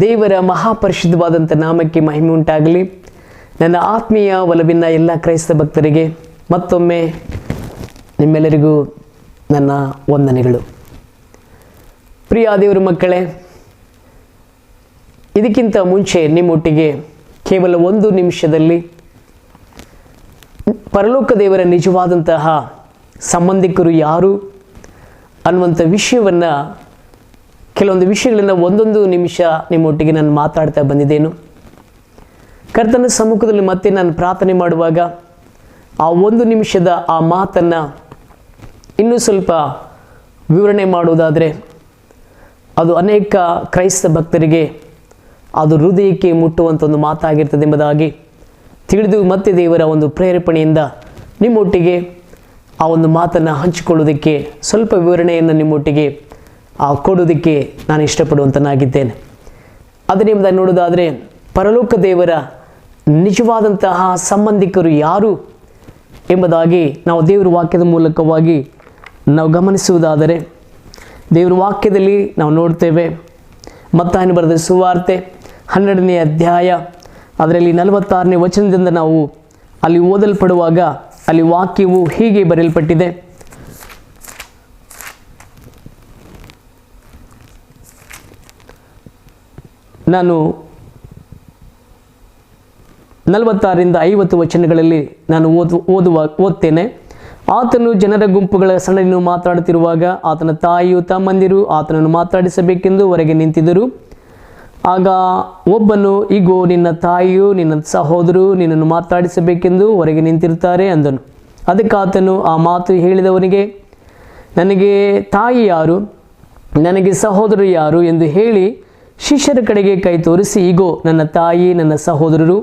ದೇವರ ಮಹಾಪರಿಶುದ್ಧವಾದಂಥ ನಾಮಕ್ಕೆ ಮಹಿಮೆ ಉಂಟಾಗಲಿ. ನನ್ನ ಆತ್ಮೀಯ ಒಲವಿನ ಎಲ್ಲ ಕ್ರೈಸ್ತ ಭಕ್ತರಿಗೆ ಮತ್ತೊಮ್ಮೆ ನಿಮ್ಮೆಲ್ಲರಿಗೂ ನನ್ನ ವಂದನೆಗಳು. ಪ್ರಿಯ ದೇವರ ಮಕ್ಕಳೇ, ಇದಕ್ಕಿಂತ ಮುಂಚೆ ನಿಮ್ಮೊಟ್ಟಿಗೆ ಕೇವಲ ಒಂದು ನಿಮಿಷದಲ್ಲಿ ಪರಲೋಕ ದೇವರ ನಿಜವಾದಂತಹ ಸಂಬಂಧಿಕರು ಯಾರು ಅನ್ನುವಂಥ ವಿಷಯವನ್ನು ಕೆಲವೊಂದು ವಿಷಯಗಳಿಂದ ಒಂದೊಂದು ನಿಮಿಷ ನಿಮ್ಮೊಟ್ಟಿಗೆ ನಾನು ಮಾತಾಡ್ತಾ ಬಂದಿದ್ದೇನು. ಕರ್ತನ ಸಮ್ಮುಖದಲ್ಲಿ ಮತ್ತೆ ನಾನು ಪ್ರಾರ್ಥನೆ ಮಾಡುವಾಗ ಆ ಒಂದು ನಿಮಿಷದ ಆ ಮಾತನ್ನು ಇನ್ನೂ ಸ್ವಲ್ಪ ವಿವರಣೆ ಮಾಡುವುದಾದರೆ, ಅದು ಅನೇಕ ಕ್ರೈಸ್ತ ಭಕ್ತರಿಗೆ ಅದು ಹೃದಯಕ್ಕೆ ಮುಟ್ಟುವಂಥ ಒಂದು ಮಾತಾಗಿರ್ತದೆ ಎಂಬುದಾಗಿ ತಿಳಿದು ಮತ್ತೆ ದೇವರ ಒಂದು ಪ್ರೇರೇಪಣೆಯಿಂದ ನಿಮ್ಮೊಟ್ಟಿಗೆ ಆ ಒಂದು ಮಾತನ್ನು ಹಂಚಿಕೊಳ್ಳೋದಕ್ಕೆ ಸ್ವಲ್ಪ ವಿವರಣೆಯನ್ನು ನಿಮ್ಮೊಟ್ಟಿಗೆ ಕೊಡೋದಕ್ಕೆ ನಾನು ಇಷ್ಟಪಡುವಂತನಾಗಿದ್ದೇನೆ. ಅದರಿಂದ ನೋಡೋದಾದರೆ ಪರಲೋಕ ದೇವರ ನಿಜವಾದಂತಹ ಸಂಬಂಧಿಕರು ಯಾರು ಎಂಬುದಾಗಿ ನಾವು ದೇವರ ವಾಕ್ಯದ ಮೂಲಕವಾಗಿ ನಾವು ಗಮನಿಸುವುದಾದರೆ, ದೇವರ ವಾಕ್ಯದಲ್ಲಿ ನಾವು ನೋಡ್ತೇವೆ ಮತ್ತಾಯನ ಬರೆದ ಸುವಾರ್ತೆ ಹನ್ನೆರಡನೇ ಅಧ್ಯಾಯ, ಅದರಲ್ಲಿ ನಲವತ್ತಾರನೇ ವಚನದಿಂದ ನಾವು ಅಲ್ಲಿ ಓದಲ್ಪಡುವಾಗ ಅಲ್ಲಿ ವಾಕ್ಯವು ಹೀಗೆ ಬರೆಯಲ್ಪಟ್ಟಿದೆ. ನಾನು ನಲವತ್ತಾರರಿಂದ ಐವತ್ತು ವಚನಗಳಲ್ಲಿ ನಾನು ಓದು, ಓದುವ, ಓದ್ತೇನೆ. ಆತನು ಜನರ ಗುಂಪುಗಳ ಸಣ್ಣನ್ನು ಮಾತಾಡುತ್ತಿರುವಾಗ ಆತನ ತಾಯಿಯು ತಮ್ಮಂದಿರು ಆತನನ್ನು ಮಾತಾಡಿಸಬೇಕೆಂದು ಹೊರಗೆ ನಿಂತಿದ್ದರು. ಆಗ ಒಬ್ಬನು ಈಗೋ ನಿನ್ನ ತಾಯಿಯು ನಿನ್ನ ಸಹೋದರು ನಿನ್ನನ್ನು ಮಾತಾಡಿಸಬೇಕೆಂದು ಹೊರಗೆ ನಿಂತಿರುತ್ತಾರೆ ಅಂದನು. ಅದಕ್ಕೆ ಆತನು ಆ ಮಾತು ಹೇಳಿದವನಿಗೆ, ನನಗೆ ತಾಯಿ ಯಾರು? ನನಗೆ ಸಹೋದರು ಯಾರು? ಎಂದು ಹೇಳಿ ಶಿಷ್ಯರ ಕಡೆಗೆ ಕೈ ತೋರಿಸಿ ಈಗೋ ನನ್ನ ತಾಯಿ, ನನ್ನ ಸಹೋದರರು,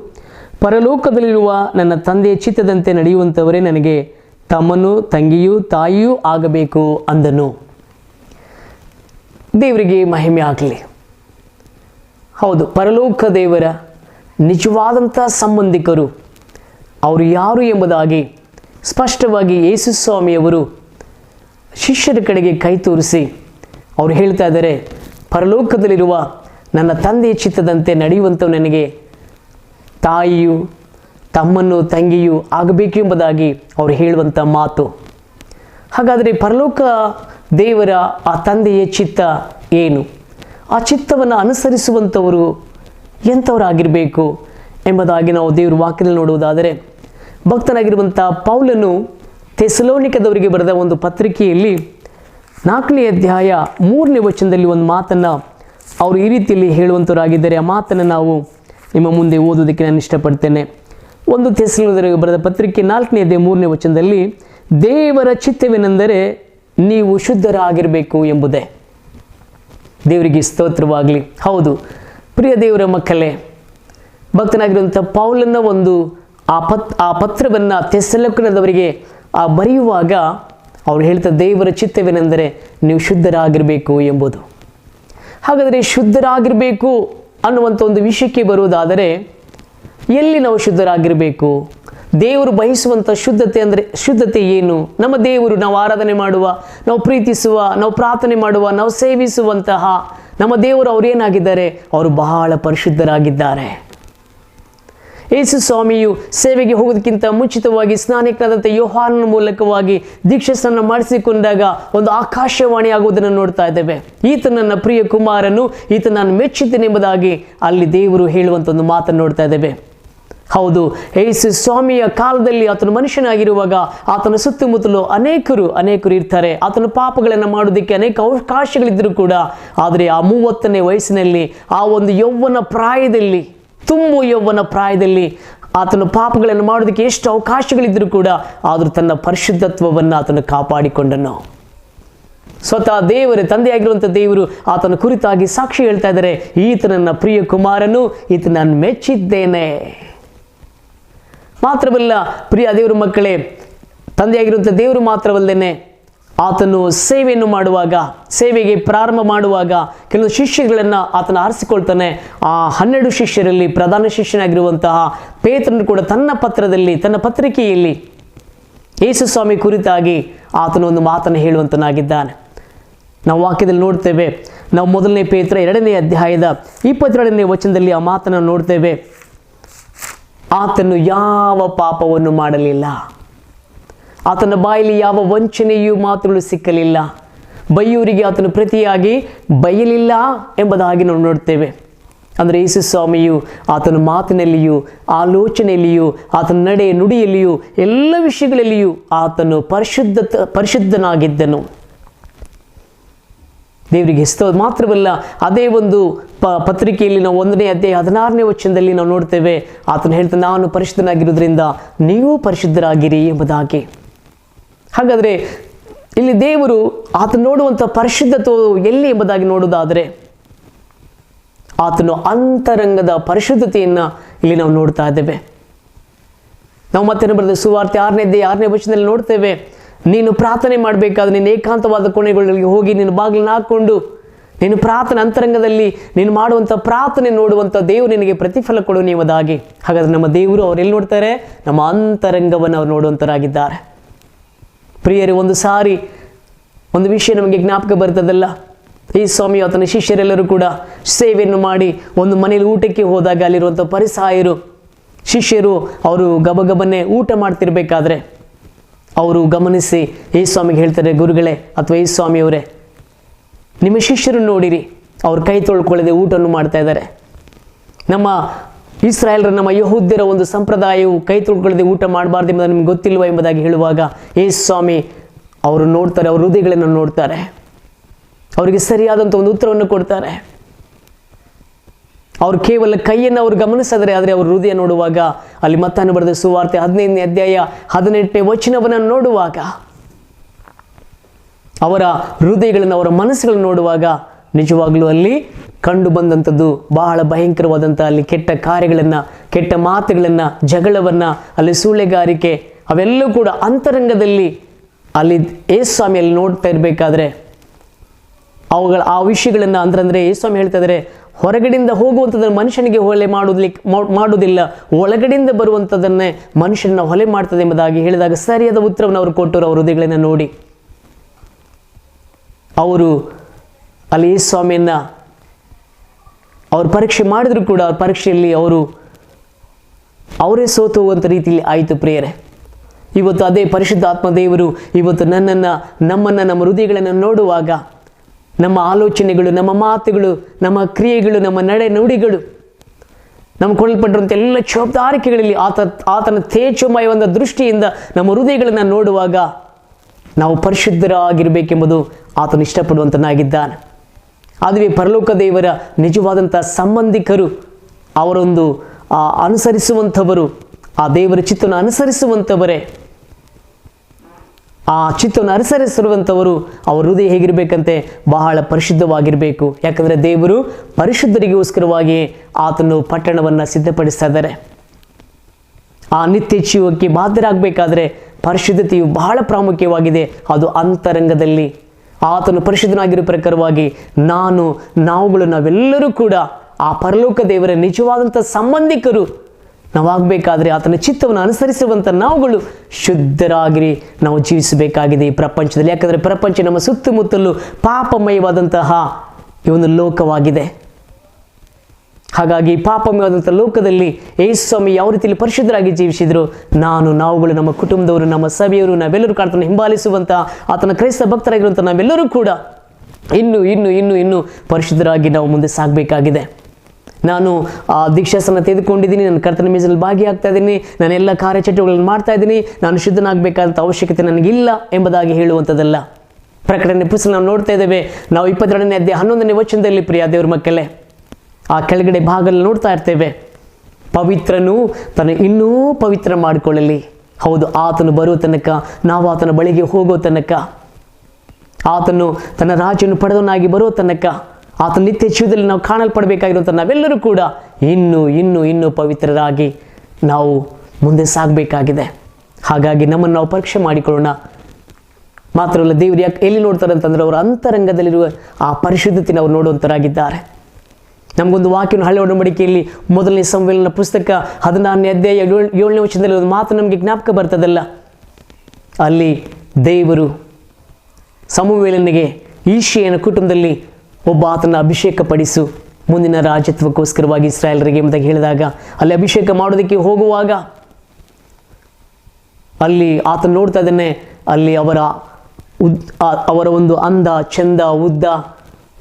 ಪರಲೋಕದಲ್ಲಿರುವ ನನ್ನ ತಂದೆಯ ಚಿತ್ತದಂತೆ ನಡೆಯುವಂಥವರೇ ನನಗೆ ತಮ್ಮನು ತಂಗಿಯೂ ತಾಯಿಯೂ ಆಗಬೇಕು ಅಂದನು. ದೇವರಿಗೆ ಮಹಿಮೆ ಆಗಲಿ. ಹೌದು, ಪರಲೋಕ ದೇವರ ನಿಜವಾದಂಥ ಸಂಬಂಧಿಕರು, ಅವರು ಯಾರು ಎಂಬುದಾಗಿ ಸ್ಪಷ್ಟವಾಗಿ ಯೇಸು ಸ್ವಾಮಿಯವರು ಶಿಷ್ಯರ ಕಡೆಗೆ ಕೈ ತೋರಿಸಿ, ಅವರು ಹೇಳ್ತಾ ಇದ್ದಾರೆ, ಪರಲೋಕದಲ್ಲಿರುವ ನನ್ನ ತಂದೆಯ ಚಿತ್ತದಂತೆ ನಡೆಯುವಂಥ ನನಗೆ ತಾಯಿಯು, ತಮ್ಮನ್ನು, ತಂಗಿಯು ಆಗಬೇಕು ಎಂಬುದಾಗಿ ಅವರು ಹೇಳುವಂಥ ಮಾತು. ಹಾಗಾದರೆ ಪರಲೋಕ ದೇವರ ಆ ತಂದೆಯ ಚಿತ್ತ ಏನು? ಆ ಚಿತ್ತವನ್ನು ಅನುಸರಿಸುವಂಥವರು ಎಂಥವರಾಗಿರಬೇಕು ಎಂಬುದಾಗಿ ನಾವು ದೇವರ ವಾಕ್ಯದಲ್ಲಿ ನೋಡುವುದಾದರೆ ಭಕ್ತನಾಗಿರುವಂಥ ಪೌಲನು ತೆಸಲೋನಿಕದವರಿಗೆ ಬರೆದ ಒಂದು ಪತ್ರಿಕೆಯಲ್ಲಿ ನಾಲ್ಕನೇ ಅಧ್ಯಾಯ ಮೂರನೇ ವಚನದಲ್ಲಿ ಒಂದು ಮಾತನ್ನು ಅವರು ಈ ರೀತಿಯಲ್ಲಿ ಹೇಳುವಂಥವರಾಗಿದ್ದರೆ ಆ ಮಾತನ್ನು ನಾವು ನಿಮ್ಮ ಮುಂದೆ ಓದೋದಕ್ಕೆ ನಾನು ಇಷ್ಟಪಡ್ತೇನೆ. ಒಂದು ತೆಸಲೋನಿಕದವರಿಗೆ ಬರೆದ ಪತ್ರಿಕೆ ನಾಲ್ಕನೇ ಅಧ್ಯಾಯ ಮೂರನೇ ವಚನದಲ್ಲಿ, ದೇವರ ಚಿತ್ತವೇನೆಂದರೆ ನೀವು ಶುದ್ಧರಾಗಿರಬೇಕು ಎಂಬುದೇ. ದೇವರಿಗೆ ಸ್ತೋತ್ರವಾಗಲಿ. ಹೌದು, ಪ್ರಿಯ ದೇವರ ಮಕ್ಕಳೇ, ಭಕ್ತನಾಗಿರುವಂಥ ಪೌಲನ ಒಂದು ಆ ಪತ್ ಆ ಪತ್ರವನ್ನು ತೆಸಲಕ್ಕನದವರಿಗೆ ಆ ಬರೆಯುವಾಗ ಅವ್ರು ಹೇಳ್ತಾ, ದೇವರ ಚಿತ್ತವೇನೆಂದರೆ ನೀವು ಶುದ್ಧರಾಗಿರಬೇಕು ಎಂಬುದು. ಹಾಗಾದರೆ ಶುದ್ಧರಾಗಿರಬೇಕು ಅನ್ನುವಂಥ ಒಂದು ವಿಷಯಕ್ಕೆ ಬರುವುದಾದರೆ ಎಲ್ಲಿ ನಾವು ಶುದ್ಧರಾಗಿರಬೇಕು? ದೇವರು ಬಯಸುವಂಥ ಶುದ್ಧತೆ ಅಂದರೆ ಶುದ್ಧತೆ ಏನು? ನಮ್ಮ ದೇವರು ನಾವು ಆರಾಧನೆ ಮಾಡುವ, ನಾವು ಪ್ರೀತಿಸುವ, ನಾವು ಪ್ರಾರ್ಥನೆ ಮಾಡುವ, ನಾವು ಸೇವಿಸುವಂತಹ ನಮ್ಮ ದೇವರು ಅವರೇನಾಗಿದ್ದಾರೆ ಅವರು ಬಹಳ ಪರಿಶುದ್ಧರಾಗಿದ್ದಾರೆ. ಯೇಸು ಸ್ವಾಮಿಯು ಸೇವೆಗೆ ಹೋಗೋದಕ್ಕಿಂತ ಮುಂಚಿತವಾಗಿ ಸ್ನಾನಿಕರಾದಂಥ ಯೋಹಾನನ ಮೂಲಕವಾಗಿ ದೀಕ್ಷಾಸ್ನಾನ ಮಾಡಿಸಿಕೊಂಡಾಗ ಒಂದು ಆಕಾಶವಾಣಿ ಆಗುವುದನ್ನು ನೋಡ್ತಾ ಇದ್ದೇವೆ. ಈತ ನನ್ನ ಪ್ರಿಯ ಕುಮಾರನು ಈತ ನಾನು ಮೆಚ್ಚಿದ್ದೇನೆ ಎಂಬುದಾಗಿ ಅಲ್ಲಿ ದೇವರು ಹೇಳುವಂಥ ಒಂದು ಮಾತನ್ನು ನೋಡ್ತಾ ಇದ್ದೇವೆ. ಹೌದು ಯೇಸು ಸ್ವಾಮಿಯ ಕಾಲದಲ್ಲಿ ಆತನು ಮನುಷ್ಯನಾಗಿರುವಾಗ ಆತನ ಸುತ್ತಮುತ್ತಲು ಅನೇಕರು ಅನೇಕರು ಇರ್ತಾರೆ. ಆತನ ಪಾಪಗಳನ್ನು ಮಾಡೋದಕ್ಕೆ ಅನೇಕ ಅವಕಾಶಗಳಿದ್ದರೂ ಕೂಡ, ಆದರೆ ಆ ಮೂವತ್ತನೇ ವಯಸ್ಸಿನಲ್ಲಿ, ಆ ಒಂದು ಯೌವನ ಪ್ರಾಯದಲ್ಲಿ ತುಂಬು ಯೌವನ ಪ್ರಾಯದಲ್ಲಿ ಆತನ ಪಾಪಗಳನ್ನು ಮಾಡೋದಕ್ಕೆ ಎಷ್ಟು ಅವಕಾಶಗಳಿದ್ದರೂ ಕೂಡ ಆದರೂ ತನ್ನ ಪರಿಶುದ್ಧತ್ವವನ್ನು ಆತನು ಕಾಪಾಡಿಕೊಂಡನು. ಸ್ವತಃ ದೇವರೇ, ತಂದೆಯಾಗಿರುವಂಥ ದೇವರು ಆತನ ಕುರಿತಾಗಿ ಸಾಕ್ಷಿ ಹೇಳ್ತಾ ಇದ್ದಾರೆ. ಈತ ನನ್ನ ಪ್ರಿಯ ಕುಮಾರನು, ಈತ ನಾನು ಮೆಚ್ಚಿದ್ದೇನೆ. ಮಾತ್ರವಲ್ಲ, ಪ್ರಿಯ ದೇವರ ಮಕ್ಕಳೇ, ತಂದೆಯಾಗಿರುವಂಥ ದೇವರು ಮಾತ್ರವಲ್ಲದೇನೆ ಆತನು ಸೇವೆಯನ್ನು ಮಾಡುವಾಗ, ಸೇವೆಗೆ ಪ್ರಾರಂಭ ಮಾಡುವಾಗ ಕೆಲವು ಶಿಷ್ಯಗಳನ್ನು ಆತನ ಆರಿಸಿಕೊಳ್ತಾನೆ. ಆ ಹನ್ನೆರಡು ಶಿಷ್ಯರಲ್ಲಿ ಪ್ರಧಾನ ಶಿಷ್ಯನಾಗಿರುವಂತಹ ಪೇತ್ರನು ಕೂಡ ತನ್ನ ಪತ್ರದಲ್ಲಿ, ತನ್ನ ಪತ್ರಿಕೆಯಲ್ಲಿ ಯೇಸು ಸ್ವಾಮಿ ಕುರಿತಾಗಿ ಆತನು ಒಂದು ಮಾತನ್ನು ಹೇಳುವಂತನಾಗಿದ್ದಾನೆ. ನಾವು ವಾಕ್ಯದಲ್ಲಿ ನೋಡ್ತೇವೆ, ನಾವು ಮೊದಲನೇ ಪೇತ್ರ ಎರಡನೇ ಅಧ್ಯಾಯದ ಇಪ್ಪತ್ತೆರಡನೇ ವಚನದಲ್ಲಿ ಆ ಮಾತನ್ನು ನೋಡ್ತೇವೆ. ಆತನು ಯಾವ ಪಾಪವನ್ನು ಮಾಡಲಿಲ್ಲ. ಆತನ ಬಾಯಲ್ಲಿ ಯಾವ ವಂಚನೆಯೂ ಮಾತುಗಳು ಸಿಕ್ಕಲಿಲ್ಲ. ಬೈಯೂರಿಗೆ ಆತನು ಪ್ರತಿಯಾಗಿ ಬೈಯಲಿಲ್ಲ ಎಂಬುದಾಗಿ ನಾವು ನೋಡ್ತೇವೆ ಅಂದರೆ ಯೇಸು ಸ್ವಾಮಿಯು ಆತನ ಮಾತಿನಲ್ಲಿಯೂ, ಆಲೋಚನೆಯಲ್ಲಿಯೂ, ಆತನ ನಡೆ ನುಡಿಯಲ್ಲಿಯೂ, ಎಲ್ಲ ವಿಷಯಗಳಲ್ಲಿಯೂ ಆತನು ಪರಿಶುದ್ಧ, ಪರಿಶುದ್ಧನಾಗಿದ್ದನು. ದೇವರಿಗೆ ಹೆಸರು ಮಾತ್ರವಲ್ಲ, ಅದೇ ಒಂದು ಪ, ಪತ್ರಿಕೆಯಲ್ಲಿ ನಾವು ಒಂದನೇ ಅಧ್ಯಾಯ ಹದಿನಾರನೇ ವಚನದಲ್ಲಿ ನಾವು ನೋಡ್ತೇವೆ ಆತನು ಹೇಳ್ತಾನೆ, ನಾನು ಪರಿಶುದ್ಧನಾಗಿರೋದ್ರಿಂದ ನೀವು ಪರಿಶುದ್ಧರಾಗಿರಿ ಎಂಬುದಾಗಿ. ಹಾಗಾದರೆ ಇಲ್ಲಿ ದೇವರು ಆತ ನೋಡುವಂಥ ಪರಿಶುದ್ಧತೆ ಎಲ್ಲಿ ಎಂಬುದಾಗಿ ನೋಡುವುದಾದರೆ ಆತನು ಅಂತರಂಗದ ಪರಿಶುದ್ಧತೆಯನ್ನು ಇಲ್ಲಿ ನಾವು ನೋಡ್ತಾ ಇದ್ದೇವೆ. ನಾವು ಮತ್ತೆ ಬರೆದ ಸುವಾರ್ತೆ ಆರನೇ ದೇ ಆರನೇ ವಚನದಲ್ಲಿ ನೋಡ್ತೇವೆ, ನೀನು ಪ್ರಾರ್ಥನೆ ಮಾಡಬೇಕಾದ್ರೆ ನೀನು ಏಕಾಂತವಾದ ಕೊನೆಗಳಿಗೆ ಹೋಗಿ ನೀನು ಬಾಗಿಲನ್ನ ಹಾಕ್ಕೊಂಡು, ನೀನು ಪ್ರಾರ್ಥನೆ ಅಂತರಂಗದಲ್ಲಿ ನೀನು ಮಾಡುವಂಥ ಪ್ರಾರ್ಥನೆ ನೋಡುವಂಥ ದೇವರು ನಿನಗೆ ಪ್ರತಿಫಲ ಕೊಡು ನೀವದಾಗಿ ಹಾಗಾದರೆ ನಮ್ಮ ದೇವರು ಅವರೆಲ್ಲಿ ನೋಡ್ತಾರೆ? ನಮ್ಮ ಅಂತರಂಗವನ್ನು ಅವ್ರು ನೋಡುವಂಥರಾಗಿದ್ದಾರೆ ಪ್ರಿಯರೇ, ಒಂದು ಸಾರಿ, ಒಂದು ವಿಷಯ ನಮಗೆ ಜ್ಞಾಪಕ ಬರ್ತದಲ್ಲ? ಈ ಸ್ವಾಮಿ, ಆತನ ಶಿಷ್ಯರೆಲ್ಲರೂ ಕೂಡ ಸೇವೆಯನ್ನು ಮಾಡಿ ಒಂದು ಮನೆಯಲ್ಲಿ ಊಟಕ್ಕೆ ಹೋದಾಗ ಅಲ್ಲಿರುವಂಥ ಪರಿಸಾಯರು, ಶಿಷ್ಯರು ಅವರು ಗಬಗಬನೆ ಊಟ ಮಾಡ್ತಿರ್ಬೇಕಾದ್ರೆ ಅವರು ಗಮನಿಸಿ ಈ ಸ್ವಾಮಿಗೆ ಹೇಳ್ತಾರೆ, ಗುರುಗಳೇ, ಅಥವಾ ಈ ಸ್ವಾಮಿಯವರೇ, ನಿಮ್ಮ ಶಿಷ್ಯರು ನೋಡಿರಿ, ಅವ್ರು ಕೈ ತೊಳ್ಕೊಳ್ಳದೆ ಊಟವನ್ನು ಮಾಡ್ತಾ ಇದ್ದಾರೆ. ನಮ್ಮ ಇಸ್ರಾಯೇಲ್ರ ನಮ್ಮ ಯಹೂದ್ಯರ ಒಂದು ಸಂಪ್ರದಾಯವು ಕೈ ತೊಳ್ಕೊಳ್ಳದೆ ಊಟ ಮಾಡಬಾರ್ದು ಎಂಬುದು ನಿಮ್ಗೆ ಗೊತ್ತಿಲ್ವ ಎಂಬುದಾಗಿ ಹೇಳುವಾಗ, ಏ ಸ್ವಾಮಿ, ಅವರು ನೋಡ್ತಾರೆ, ಅವ್ರ ಹೃದಯಗಳನ್ನು ನೋಡ್ತಾರೆ. ಅವರಿಗೆ ಸರಿಯಾದಂಥ ಒಂದು ಉತ್ತರವನ್ನು ಕೊಡ್ತಾರೆ. ಅವ್ರು ಕೇವಲ ಕೈಯನ್ನು ಅವ್ರು ಗಮನಿಸಿದರೆ, ಆದರೆ ಅವ್ರ ಹೃದಯ ನೋಡುವಾಗ, ಅಲ್ಲಿ ಮತ್ತಾನು ಬರೆದ ಸುವಾರ್ತೆ ಹದಿನೈದನೇ ಅಧ್ಯಾಯ ಹದಿನೆಂಟನೇ ವಚನವನ್ನು ನೋಡುವಾಗ, ಅವರ ಹೃದಯಗಳನ್ನು ಅವರ ಮನಸ್ಸುಗಳನ್ನು ನೋಡುವಾಗ, ನಿಜವಾಗಲೂ ಅಲ್ಲಿ ಕಂಡು ಬಂದಂಥದ್ದು ಬಹಳ ಭಯಂಕರವಾದಂಥ ಅಲ್ಲಿ ಕೆಟ್ಟ ಕಾರ್ಯಗಳನ್ನು, ಕೆಟ್ಟ ಮಾತುಗಳನ್ನು, ಜಗಳವನ್ನು, ಅಲ್ಲಿ ಸೂಳೆಗಾರಿಕೆ ಅವೆಲ್ಲವೂ ಕೂಡ ಅಂತರಂಗದಲ್ಲಿ ಅಲ್ಲಿ ಅಲ್ಲಿ ನೋಡ್ತಾ ಇರಬೇಕಾದ್ರೆ, ಅವುಗಳ ಆ ವಿಷಯಗಳನ್ನು ಅಂತಂದರೆ ಏಸ್ವಾಮಿ ಹೇಳ್ತಾ ಇದ್ದಾರೆ ಹೊರಗಡೆಯಿಂದ ಹೋಗುವಂಥದ್ದನ್ನು ಮನುಷ್ಯನಿಗೆ ಹೊಲೆ ಮಾಡೋದ್ಲಿಕ್ಕೆ ಮಾಡುವುದಿಲ್ಲ, ಒಳಗಡೆಯಿಂದ ಬರುವಂಥದ್ದನ್ನೇ ಮನುಷ್ಯನ ಹೊಲೆ ಮಾಡ್ತದೆ ಎಂಬುದಾಗಿ ಹೇಳಿದಾಗ ಸರಿಯಾದ ಉತ್ತರವನ್ನು ಅವರು ಕೊಟ್ಟರು ಅವರ ಹೃದಯಗಳನ್ನು ನೋಡಿ. ಅವರು ಅಲ್ಲಿ ಯೇಸ್ವಾಮಿಯನ್ನು ಅವರು ಪರೀಕ್ಷೆ ಮಾಡಿದ್ರು ಕೂಡ ಅವ್ರ ಪರೀಕ್ಷೆಯಲ್ಲಿ ಅವರು ಅವರೇ ಸೋತು ಹೋಗುವಂಥ ರೀತಿಯಲ್ಲಿ ಆಯಿತು ಪ್ರಿಯರೇ. ಇವತ್ತು ಅದೇ ಪರಿಶುದ್ಧ ಆತ್ಮ ದೇವರು ಇವತ್ತು ನನ್ನನ್ನು, ನಮ್ಮನ್ನು, ನಮ್ಮ ಹೃದಯಗಳನ್ನು ನೋಡುವಾಗ ನಮ್ಮ ಆಲೋಚನೆಗಳು, ನಮ್ಮ ಮಾತುಗಳು, ನಮ್ಮ ಕ್ರಿಯೆಗಳು, ನಮ್ಮ ನಡೆ ನುಡಿಗಳು, ನಮ್ಮ ಕೊಡಲ್ಪಟ್ಟಿರುವಂಥ ಎಲ್ಲ ಜವಾಬ್ದಾರಿಕೆಗಳಲ್ಲಿ ಆತ, ಆತನ ತೇಜಮಯವಾದ ದೃಷ್ಟಿಯಿಂದ ನಮ್ಮ ಹೃದಯಗಳನ್ನು ನೋಡುವಾಗ ನಾವು ಪರಿಶುದ್ಧರಾಗಿರಬೇಕೆಂಬುದು ಆತನು ಇಷ್ಟಪಡುವಂತನಾಗಿದ್ದಾನೆ. ಅದುವೇ ಪರಲೋಕ ದೇವರ ನಿಜವಾದಂಥ ಸಂಬಂಧಿಕರು ಅವರೊಂದು ಆ, ಅನುಸರಿಸುವಂಥವರು ಆ ದೇವರ ಚಿತ್ತವನ್ನು ಅನುಸರಿಸುವಂಥವರೇ. ಆ ಚಿತ್ತವನ್ನು ಅನುಸರಿಸಿರುವಂಥವರು ಅವರ ಹೃದಯ ಹೇಗಿರಬೇಕಂತೆ? ಬಹಳ ಪರಿಶುದ್ಧವಾಗಿರಬೇಕು. ಯಾಕಂದರೆ ದೇವರು ಪರಿಶುದ್ಧರಿಗೋಸ್ಕರವಾಗಿ ಆತನು ಪಟ್ಟಣವನ್ನು ಸಿದ್ಧಪಡಿಸ್ತಾ ಇದ್ದಾರೆ. ಆ ನಿತ್ಯ ಜೀವಕ್ಕೆ ಬಾಧ್ಯರಾಗಬೇಕಾದ್ರೆ ಪರಿಶುದ್ಧತೆಯು ಬಹಳ ಪ್ರಾಮುಖ್ಯವಾಗಿದೆ. ಅದು ಅಂತರಂಗದಲ್ಲಿ. ಆತನು ಪರಿಶುದ್ಧನಾಗಿರೋ ಪ್ರಕಾರವಾಗಿ ನಾನು, ನಾವುಗಳು, ನಾವೆಲ್ಲರೂ ಕೂಡ ಆ ಪರಲೋಕ ದೇವರ ನಿಜವಾದಂಥ ಸಂಬಂಧಿಕರು. ನಾವಾಗಬೇಕಾದ್ರೆ ಆತನ ಚಿತ್ತವನ್ನು ಅನುಸರಿಸುವಂಥ ನಾವುಗಳು ಶುದ್ಧರಾಗಿರಿ. ನಾವು ಜೀವಿಸಬೇಕಾಗಿದೆ ಈ ಪ್ರಪಂಚದಲ್ಲಿ. ಯಾಕಂದರೆ ಪ್ರಪಂಚ ನಮ್ಮ ಸುತ್ತಮುತ್ತಲು ಪಾಪಮಯವಾದಂತಹ ಈ ಒಂದು ಲೋಕವಾಗಿದೆ. ಹಾಗಾಗಿ ಪಾಪಮಯವಾದಂಥ ಲೋಕದಲ್ಲಿ ಯೇಸು ಸ್ವಾಮಿ ಯಾವ ರೀತಿಯಲ್ಲಿ ಪರಿಶುದ್ಧರಾಗಿ ಜೀವಿಸಿದ್ರು, ನಾನು, ನಾವುಗಳು, ನಮ್ಮ ಕುಟುಂಬದವರು, ನಮ್ಮ ಸಭೆಯವರು, ನಾವೆಲ್ಲರೂ ಕರ್ತನ ಹಿಂಬಾಲಿಸುವಂಥ ಆತನ ಕ್ರೈಸ್ತ ಭಕ್ತರಾಗಿರುವಂಥ ನಾವೆಲ್ಲರೂ ಕೂಡ ಇನ್ನು ಇನ್ನು ಇನ್ನು ಇನ್ನು ಪರಿಶುದ್ಧರಾಗಿ ನಾವು ಮುಂದೆ ಸಾಗಬೇಕಾಗಿದೆ. ನಾನು ಆ ದೀಕ್ಷಾಸನ ತೆಗೆದುಕೊಂಡಿದ್ದೀನಿ, ನನ್ನ ಕರ್ತನ ಮೀಸಲ್ಲಿ ಭಾಗಿಯಾಗ್ತಾ ಇದ್ದೀನಿ, ನಾನು ಎಲ್ಲ ಕಾರ್ಯಚಟುವಟಿಕೆಗಳನ್ನು ಮಾಡ್ತಾ ಇದ್ದೀನಿ, ನಾನು ಶುದ್ಧನಾಗಬೇಕಾದಂಥ ಅವಶ್ಯಕತೆ ನನಗಿಲ್ಲ ಎಂಬುದಾಗಿ ಹೇಳುವಂಥದ್ದಲ್ಲ ಪ್ರಕಟಣೆ ಪುಸ್ತಕ ನಾವು ನೋಡ್ತಾ ಇದ್ದೇವೆ, ನಾವು ಇಪ್ಪತ್ತೆರಡನೇ ಅಧ್ಯಾಯ ಹನ್ನೊಂದನೇ ವಚನದಲ್ಲಿ, ಪ್ರಿಯ ದೇವ್ರ ಮಕ್ಕಳೇ ಆ ಕೆಳಗಡೆ ಭಾಗದಲ್ಲಿ ನೋಡ್ತಾ ಇರ್ತೇವೆ. ಪವಿತ್ರನು ತನ್ನ ಇನ್ನೂ ಪವಿತ್ರ ಮಾಡಿಕೊಳ್ಳಲಿ. ಹೌದು, ಆತನು ಬರುವ ತನಕ, ನಾವು ಆತನ ಬಳಿಗೆ ಹೋಗೋ ತನಕ. ಆತನು ತನ್ನ ರಾಜ್ಯವನ್ನು ಪಡೆದವನಾಗಿ ಬರುವ ತನಕ. ಆತನ ನಿತ್ಯ ಜೀವದಲ್ಲಿ ನಾವು ಕಾಣಲ್ಪಡಬೇಕಾಗಿರುವಂಥ ನಾವೆಲ್ಲರೂ ಕೂಡ ಇನ್ನೂ ಇನ್ನೂ ಇನ್ನೂ ಪವಿತ್ರರಾಗಿ ನಾವು ಮುಂದೆ ಸಾಗಬೇಕಾಗಿದೆ. ಹಾಗಾಗಿ ನಮ್ಮನ್ನು ನಾವು ಪರೀಕ್ಷೆ ಮಾಡಿಕೊಳ್ಳೋಣ. ಮಾತ್ರವಲ್ಲ ದೇವರು ಯಾಕೆ ಎಲ್ಲಿ ನೋಡ್ತಾರೆ ಅಂತಂದ್ರೆ, ಅವರ ಅಂತರಂಗದಲ್ಲಿರುವ ಆ ಪರಿಶುದ್ಧತೆನ ನಾವು ನೋಡುವಂಥರಾಗಿದ್ದಾರೆ ನಮಗೊಂದು ವಾಕ್ಯನ ಹಳೆ ಒಡಂಬಡಿಕೆಯಲ್ಲಿ ಮೊದಲನೇ ಸಂವೇಲನ ಪುಸ್ತಕ ಹದಿನಾರನೇ ಅಧ್ಯಾಯ ಏಳು ಏಳನೇ ವಚನದಲ್ಲಿ ಒಂದು ಮಾತು ನಮಗೆ ಜ್ಞಾಪಕ ಬರ್ತದಲ್ಲ? ಅಲ್ಲಿ ದೇವರು ಸಮುವೇಲನಿಗೆ ಈಶಿಯನ ಕುಟುಂಬದಲ್ಲಿ ಒಬ್ಬ ಆತನ ಅಭಿಷೇಕ ಪಡಿಸು ಮುಂದಿನ ರಾಜತ್ವಕ್ಕೋಸ್ಕರವಾಗಿ ಇಸ್ರಾಯೇಲರಿಗೆ ಅಂತ ಹೇಳಿದಾಗ ಅಲ್ಲಿ ಅಭಿಷೇಕ ಮಾಡೋದಕ್ಕೆ ಹೋಗುವಾಗ ಅಲ್ಲಿ ಆತ ನೋಡ್ತಾ ಇದ್ದಾನೆ, ಅಲ್ಲಿ ಅವರ ಉದ್ ಅವರ ಒಂದು ಅಂದ, ಚಂದ, ಉದ್ದ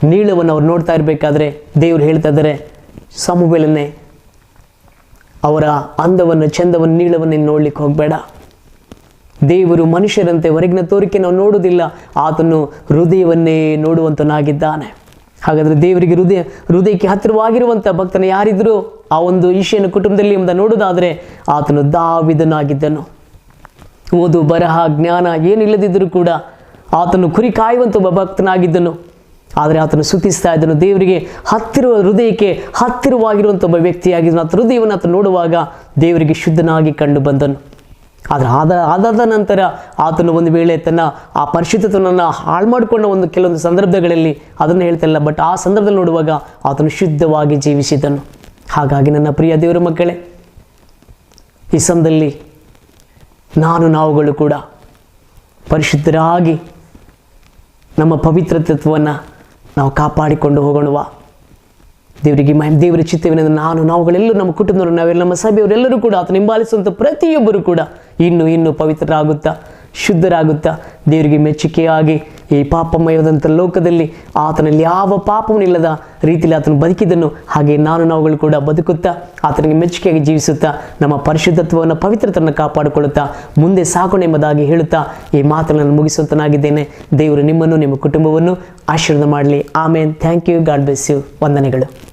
ನೀಳವನ್ನು ಅವ್ರು ನೋಡ್ತಾ ಇರಬೇಕಾದ್ರೆ ದೇವರು ಹೇಳ್ತಾ ಇದ್ದಾರೆ, ಸಮುವೆಲನ್ನೇ, ಅವರ ಅಂದವನ್ನು, ಚಂದವನ್ನು, ನೀಳವನ್ನು ನೀನು ನೋಡ್ಲಿಕ್ಕೆ ಹೋಗಬೇಡ. ದೇವರು ಮನುಷ್ಯರಂತೆ ಹೊರಗಿನ ತೋರಿಕೆ ನಾವು ನೋಡುವುದಿಲ್ಲ, ಆತನು ಹೃದಯವನ್ನೇ ನೋಡುವಂತನಾಗಿದ್ದಾನೆ. ಹಾಗಾದರೆ ದೇವರಿಗೆ ಹೃದಯ, ಹೃದಯಕ್ಕೆ ಹತ್ತಿರವಾಗಿರುವಂಥ ಭಕ್ತನ ಯಾರಿದ್ರು ಆ ಒಂದು ಈಶಿಯನ ಕುಟುಂಬದಲ್ಲಿ ಎಂಬ ನೋಡುವುದಾದರೆ ಆತನು ದಾವಿದನಾಗಿದ್ದನು. ಓದು, ಬರಹ, ಜ್ಞಾನ ಏನಿಲ್ಲದಿದ್ದರೂ ಕೂಡ ಆತನು ಕುರಿ ಕಾಯುವಂಥ ಒಬ್ಬ ಭಕ್ತನಾಗಿದ್ದನು. ಆದರೆ ಆತನು ಸುತಿಸ್ತಾ ಇದ್ದನು. ದೇವರಿಗೆ ಹತ್ತಿರ ಹೃದಯಕ್ಕೆ ಹತ್ತಿರವಾಗಿರುವಂಥ ಒಬ್ಬ ವ್ಯಕ್ತಿಯಾಗಿದ್ದನು ಆತ ಹೃದಯವನ್ನು ಆತ ನೋಡುವಾಗ ದೇವರಿಗೆ ಶುದ್ಧನಾಗಿ ಕಂಡು ಬಂದನು. ಆದರೆ ಆದ, ಆದಾದ ನಂತರ ಆತನು ಒಂದು ವೇಳೆ ತನ್ನ ಆ ಪರಿಶುದ್ಧತನನ್ನು ಹಾಳು ಮಾಡಿಕೊಂಡ ಒಂದು ಕೆಲವೊಂದು ಸಂದರ್ಭಗಳಲ್ಲಿ ಅದನ್ನು ಹೇಳ್ತಿಲ್ಲ ಬಟ್ ಆ ಸಂದರ್ಭದಲ್ಲಿ ನೋಡುವಾಗ ಆತನು ಶುದ್ಧವಾಗಿ ಜೀವಿಸಿದನು. ಹಾಗಾಗಿ ನನ್ನ ಪ್ರಿಯ ದೇವರ ಮಕ್ಕಳೇ, ಈ ಸಂದಲ್ಲಿ ನಾನು ನಾವುಗಳು ಕೂಡ ಪರಿಶುದ್ಧರಾಗಿ ನಮ್ಮ ಪವಿತ್ರತತ್ವವನ್ನು ನಾವು ಕಾಪಾಡಿಕೊಂಡು ಹೋಗೋಣವಾ ದೇವರಿಗೆ ಮಹಿಮ್, ದೇವರ ಚಿತ್ತವಿನ ನಾನು, ನಾವುಗಳೆಲ್ಲರೂ ನಮ್ಮ ಕುಟುಂಬದವರು, ನಾವೆಲ್ಲ ನಮ್ಮ ಸಭೆಯವರೆಲ್ಲರೂ ಕೂಡ ಆತನ ಹಿಂಬಾಲಿಸುವಂಥ ಪ್ರತಿಯೊಬ್ಬರು ಕೂಡ ಇನ್ನೂ ಇನ್ನೂ ಪವಿತ್ರರಾಗುತ್ತಾ, ಶುದ್ಧರಾಗುತ್ತಾ, ದೇವರಿಗೆ ಮೆಚ್ಚುಗೆಯಾಗಿ ಈ ಪಾಪಮಯವಾದಂಥ ಲೋಕದಲ್ಲಿ ಆತನಲ್ಲಿ ಯಾವ ಪಾಪವೂ ಇಲ್ಲದ ರೀತಿಯಲ್ಲಿ ಆತನು ಬದುಕಿದನು. ಹಾಗೆ ನಾನು ನಾವುಗಳು ಕೂಡ ಬದುಕುತ್ತಾ ಆತನಿಗೆ ಮೆಚ್ಚುಗೆಯಾಗಿ ಜೀವಿಸುತ್ತಾ ನಮ್ಮ ಪರಿಶುದ್ಧತ್ವವನ್ನು ಪವಿತ್ರತನ ಕಾಪಾಡಿಕೊಳ್ಳುತ್ತಾ ಮುಂದೆ ಸಾಗೋಣ ಎಂಬುದಾಗಿ ಹೇಳುತ್ತಾ ಈ ಮಾತುಗಳನ್ನು ಮುಗಿಸುವಂತನಾಗಿದ್ದೇನೆ. ದೇವರು ನಿಮ್ಮನ್ನು, ನಿಮ್ಮ ಕುಟುಂಬವನ್ನು ಆಶೀರ್ವಾದ ಮಾಡಲಿ. Amen. Thank you. God bless you. ವಂದನೆಗಳು.